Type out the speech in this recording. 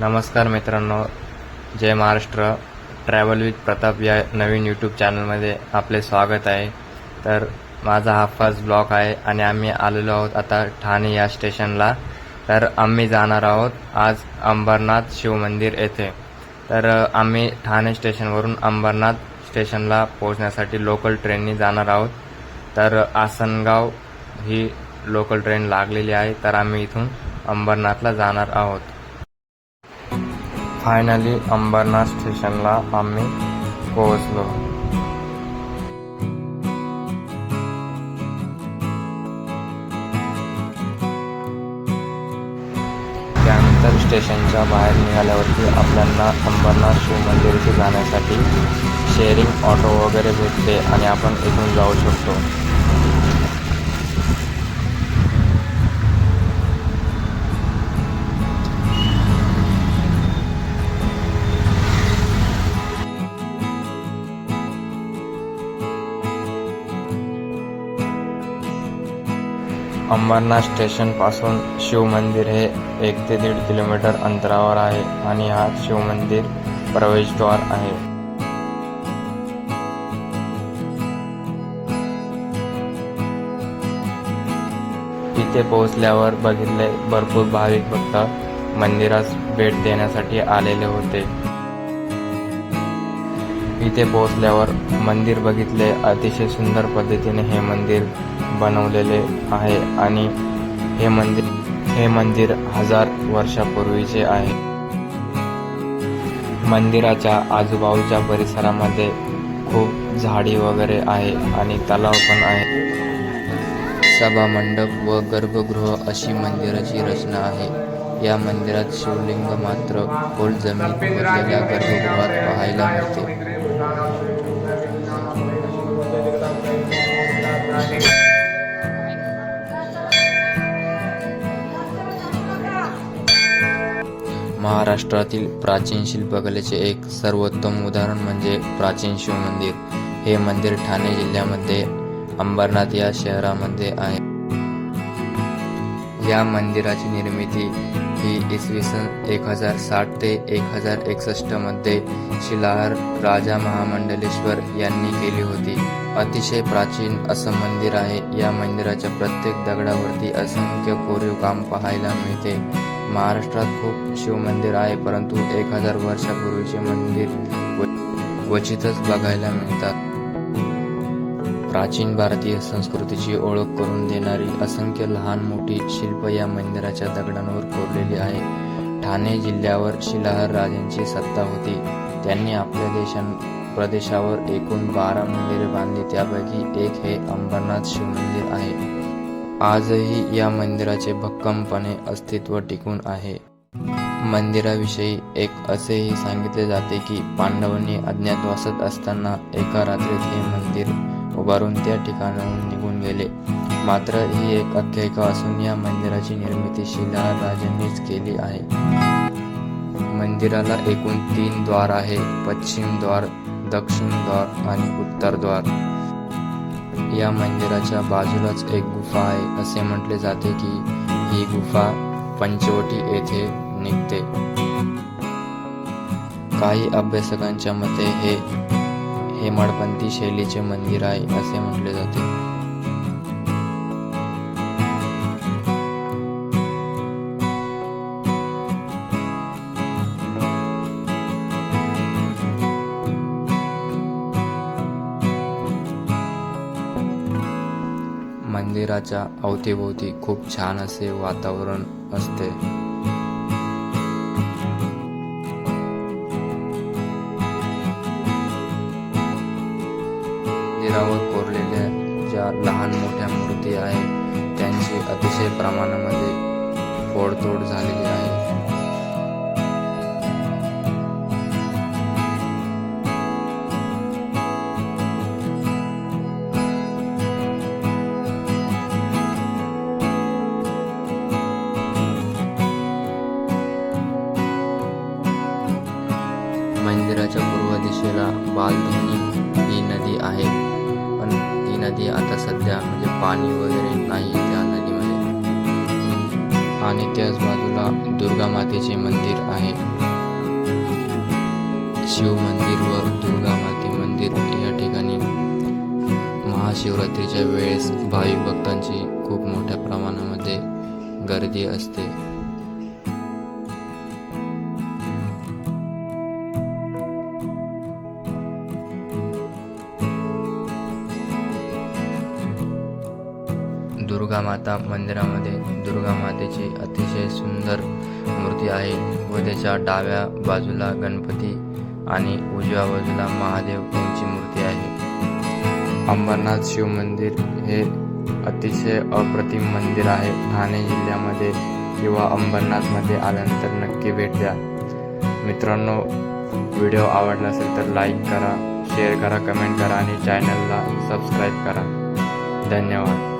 नमस्कार मित्रांनो जय महाराष्ट्र. ट्रॅव्हल विथ प्रताप या नवीन यूट्यूब चॅनलमध्ये आपले स्वागत आहे. तर माझा हा फर्स्ट ब्लॉग आहे आणि आम्ही आलेलो आहोत आता ठाणे या स्टेशनला तर आम्ही जाणार आहोत आज अंबरनाथ शिवमंदिर येथे. तर आम्ही ठाणे स्टेशनवरून अंबरनाथ स्टेशनला पोहोचण्यासाठी लोकल ट्रेननी जाणार आहोत. तर आसनगाव ही लोकल ट्रेन लागलेली आहे. तर आम्ही इथून अंबरनाथला जाणार आहोत. फायनली अंबरनाथ स्टेशनला आम्ही पोहोचलो. त्यानंतर स्टेशनच्या बाहेर निघाल्यावरती आपल्याला अंबरनाथ शिव मंदिर जाण्यासाठी शेअरिंग ऑटो वगैरे भेटते आणि आपण इथून जाऊ शकतो. अंबरनाथ स्टेशनपासून शिवमंदिर हे एक ते दीड किलोमीटर अंतरावर आहे आणि हा शिवमंदिर प्रवेशद्वार आहे. इथे पोहोचल्यावर बघितले भरपूर भाविक भक्त मंदिरास भेट देण्यासाठी आलेले होते. इथे पोहोचल्यावर मंदिर बघितले. अतिशय सुंदर पद्धतीने हे मंदिर बनवलेले आहे आणि हे मंदिर हे मंदिर हजार वर्षापूर्वीचे आहे. मंदिराच्या आजूबाजूच्या परिसरामध्ये खूप झाडी वगैरे आहे आणि तलाव पण आहे. सभा मंडप व गर्भगृह अशी मंदिराची रचना आहे. या मंदिरात शिवलिंग मात्र खोल जमीन खोदलेल्या गर्भगृहात पाहायला मिळते. महाराष्ट्रातील प्राचीन शिल्पकलेचे एक सर्वोत्तम उदाहरण म्हणजे प्राचीन शिव मंदिर. हे मंदिर ठाणे जिल्ह्यामध्ये अंबरनाथ या शहरामध्ये आहे. या मंदिराची निर्मिती ही इसवी सन एक हजार साठ ते एक हजार एकसष्टमध्ये शिलाहार राजा महामंडलेश्वर यांनी केली होती. अतिशय प्राचीन असं मंदिर आहे. या मंदिराच्या प्रत्येक दगडावरती असंख्य कोरीव काम पाहायला मिळते. महाराष्ट्रात खूप शिवमंदिर आहे परंतु एक हजार वर्षापूर्वीचे मंदिर क्वचितच बघायला मिळतात. प्राचीन भारतीय संस्कृतीची ओळख करून देणारी असंख्य लहान मोठी शिल्प या मंदिराच्या दगडांवर कोरलेली आहे. ठाणे जिल्ह्यावर शिलाहार राजांची सत्ता होती. त्यांनी आपल्या देशां प्रदेशावर एकूण बारा मंदिरे बांधली. त्यापैकी एक हे अंबरनाथ शिवमंदिर आहे. आजही या मंदिराचे भक्कमपणे अस्तित्व टिकून आहे. मंदिराविषयी एक असेही सांगितले जाते की पांडवांनी अज्ञातवासात असताना एका रात्रीत हे मंदिर उभारून त्या ठिकाणाहून निघून गेले. मात्र ही एक आख्यायिका असून या मंदिराची निर्मिती शिलाहार राजांनीच केली आहे. मंदिराला एकूण तीन द्वार आहे पश्चिम द्वार दक्षिण द्वार आणि उत्तर द्वार. या मंदिराच्या बाजूलाच एक गुफा आहे. असे म्हटले जाते की ही गुफा पंचवटी येथे निघते. काही अभ्यासकांच्या मते हे हेमाडपंथी शैलीचे मंदिर आहे असे म्हटले जाते. मंदिराच्या अवतीभोवती खूप छान असे वातावरण असते. मंदिरावर कोरलेल्या ज्या लहान मोठ्या मूर्ती आहेत त्यांची अतिशय प्रमाणामध्ये फोडतोड झालेली आहे. मंदिराच्या पूर्व दिशेला बालधोनी ही नदी आहे. पण ती नदी आता सध्या म्हणजे पाणी वगैरे नाही त्या नदीमध्ये. आणि त्याच बाजूला दुर्गा मातेचे मंदिर आहे. शिव मंदिर व दुर्गा माते मंदिर या ठिकाणी महाशिवरात्रीच्या वेळेस भाविक भक्तांची खूप मोठ्या प्रमाणामध्ये गर्दी असते. दुर्गा माता मंदिरामध्ये. दुर्गा मातेची अतिशय सुंदर मूर्ती आहे. व त्याच्या डाव्या बाजूला गणपती आणि उजव्या बाजूला महादेव यांची मूर्ती आहे. अंबरनाथ शिव मंदिर हे अतिशय अप्रतिम मंदिर आहे. ठाणे जिल्ह्यामध्ये किंवा अंबरनाथमध्ये आल्यानंतर नक्की भेट द्या. मित्रांनो व्हिडिओ आवडला असेल तर लाईक करा शेअर करा कमेंट करा आणि चॅनलला सबस्क्राईब करा. धन्यवाद.